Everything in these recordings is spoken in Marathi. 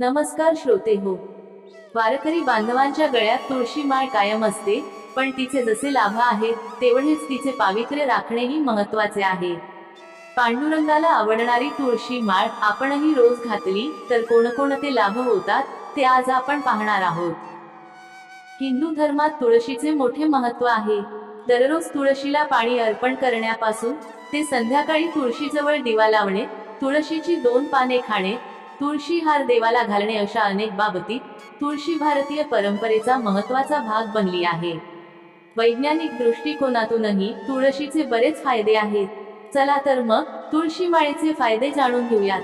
नमस्कार श्रोते हो. वारकरी बांधवांच्या गळ्यात तुळशी माळ कायम असते पण तिचे जसे लाभ आहेत तेवढेच तिचे पावित्र्य राखणेही महत्त्वाचे आहे. पांडुरंगाला आवडणारी तुळशी माळ आपणही रोज घातली तर कोणकोणते लाभ होतात ते आज आपण पाहणार आहोत. हिंदू धर्मात तुळशीचे मोठे महत्त्व आहे. दररोज तुळशीला पाणी अर्पण करण्यापासून ते संध्याकाळी तुळशीजवळ दिवा लावणे तुळशीची दोन पाने खाणे तुळशी हार देवाला घालणे अशा अनेक बाबतीत तुळशी भारतीय परंपरेचा महत्त्वाचा भाग बनली आहे. वैज्ञानिक दृष्टिकोनातूनही तुळशीचे बरेच फायदे आहेत. चला तर मग तुळशी माळेचे फायदे जाणून घेऊयात.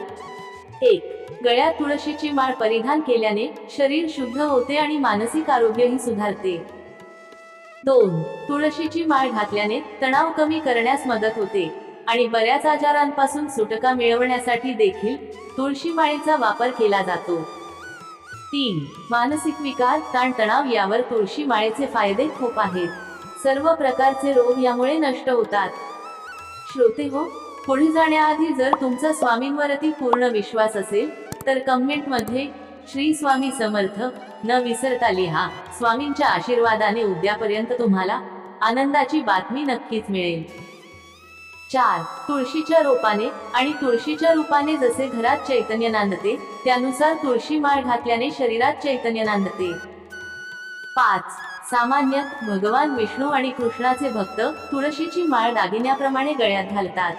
एक गळ्यात तुळशीची माळ परिधान केल्याने शरीर शुद्ध होते आणि मानसिक आरोग्यही सुधारते. दोन तुळशीची माळ घातल्याने तणाव कमी करण्यास मदत होते. आणि बऱ्याच आजारांपासून सुटका मिळवण्यासाठी देखील तुळशी माळीचा वापर केला जातो. तीन मानसिक विकार ताणतणाव यावर तुळशी माळेचे फायदे खूप आहेत. सर्व प्रकारचे रोग यामुळे नष्ट होतात. श्रोते हो पुढे जाण्याआधी जर तुमचा स्वामींवरती पूर्ण विश्वास असेल तर कमेंटमध्ये श्री स्वामी समर्थ न विसरता लिहा. स्वामींच्या आशीर्वादाने उद्यापर्यंत तुम्हाला आनंदाची बातमी नक्कीच मिळेल. चार तुळशीच्या रोपाने आणि तुळशीच्या रूपाने जसे घरात चैतन्य नांदते त्यानुसार तुळशी माळ घातल्याने शरीरात चैतन्य नांदते. पाच सामान्यतः भगवान विष्णू आणि कृष्णाचे भक्त तुळशीची माळ दागिन्याप्रमाणे गळ्यात घालतात.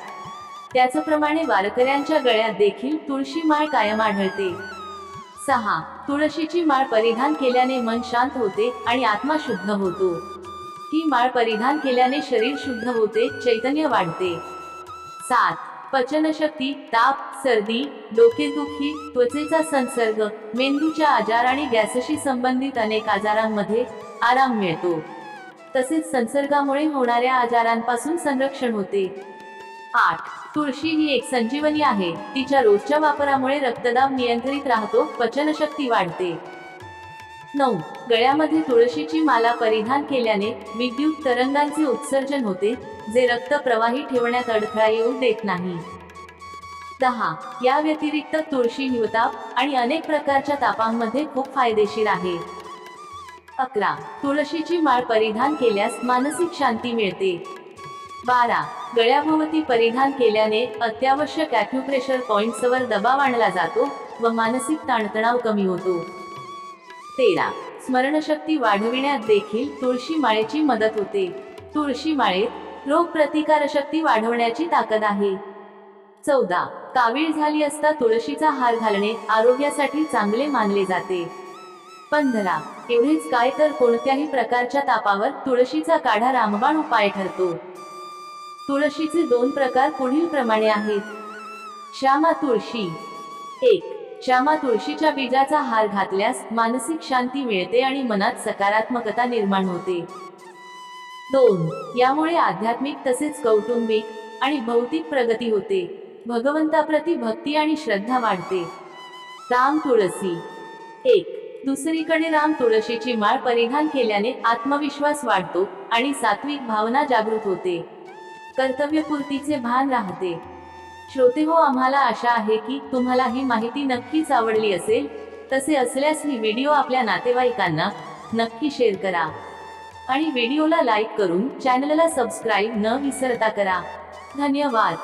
त्याचप्रमाणे वारकऱ्यांच्या गळ्यात देखील तुळशी माळ कायम आढळते. सहा तुळशीची माळ परिधान केल्याने मन शांत होते आणि आत्मा शुद्ध होतो. ही माळ परिधान केल्याने शरीर शुद्ध होते चैतन्य वाढते. सात. पचनशक्ती ताप सर्दी डोकेदुखी त्वचेचा संसर्ग मेंदूच्या आजार आणि गॅसशी संबंधित अनेक आजारांमध्ये आराम मिळतो. तसेच संसर्गामुळे होणाऱ्या आजारांपासून संरक्षण होते. आठ. तुळशी ही एक संजीवनी आहे. तिच्या रोजच्या वापरामुळे रक्तदाब नियंत्रित राहतो पचनशक्ती वाढते. नऊ. गळ्यामध्ये तुळशीची माला परिधान केल्याने विद्युत तरंगांचे उत्सर्जन होते जे रक्त प्रवाही ठेवण्यात अडथळा येऊ देत नाही. दहा. या व्यतिरिक्त तुळशी हिवताप आणि अनेक प्रकारच्या तापांमध्ये खूप फायदेशीर आहे. अकरा. तुळशीची माळ परिधान केल्यास मानसिक शांती मिळते. बारा. गळ्याभोवती परिधान केल्याने अत्यावश्यक ॲक्युप्रेशर पॉइंट्सवर दबाव आणला जातो व मानसिक ताणतणाव कमी होतो. तेरा. स्मरणशक्ती वाढविण्यात देखील तुळशी माळेची मदत होते. तुळशी माळेत रोग प्रतिकारशक्ती वाढवण्याची ताकद आहे. चौदा. कावीळ झाली असता तुळशीचा हार घालणे आरोग्यासाठी चांगले मानले जाते. पंधरा. एवढेच काय तर कोणत्याही प्रकारच्या तापावर तुळशीचा काढा रामबाण उपाय ठरतो. तुळशीचे दोन प्रकार पुढील प्रमाणे आहेत. श्यामा तुळशी. एक. श्यामा तुळशीच्या बीजाचा हार घातल्यास मानसिक शांती मिळते आणि मनात सकारात्मकता निर्माण होते. दोन यामुळे आध्यात्मिक तसेच कौटुंबिक आणि भौतिक प्रगती होते. भगवंताप्रती भक्ती आणि श्रद्धा वाढते. राम तुळसी. एक दुसरीकडे राम तुळशीची माळ परिधान केल्याने आत्मविश्वास वाढतो आणि सात्विक भावना जागृत होते. कर्तव्यपूर्तीचे भान राहते. श्रोते हो आम्हाला आशा आहे की तुम्हाला ही माहिती नक्कीच आवडली असेल. तसे असल्यास ही व्हिडिओ आपल्या नातेवाईकांना नक्की शेअर करा. आणि व्हिडिओला लाईक करून चॅनलला सबस्क्राईब न विसरता करा. धन्यवाद.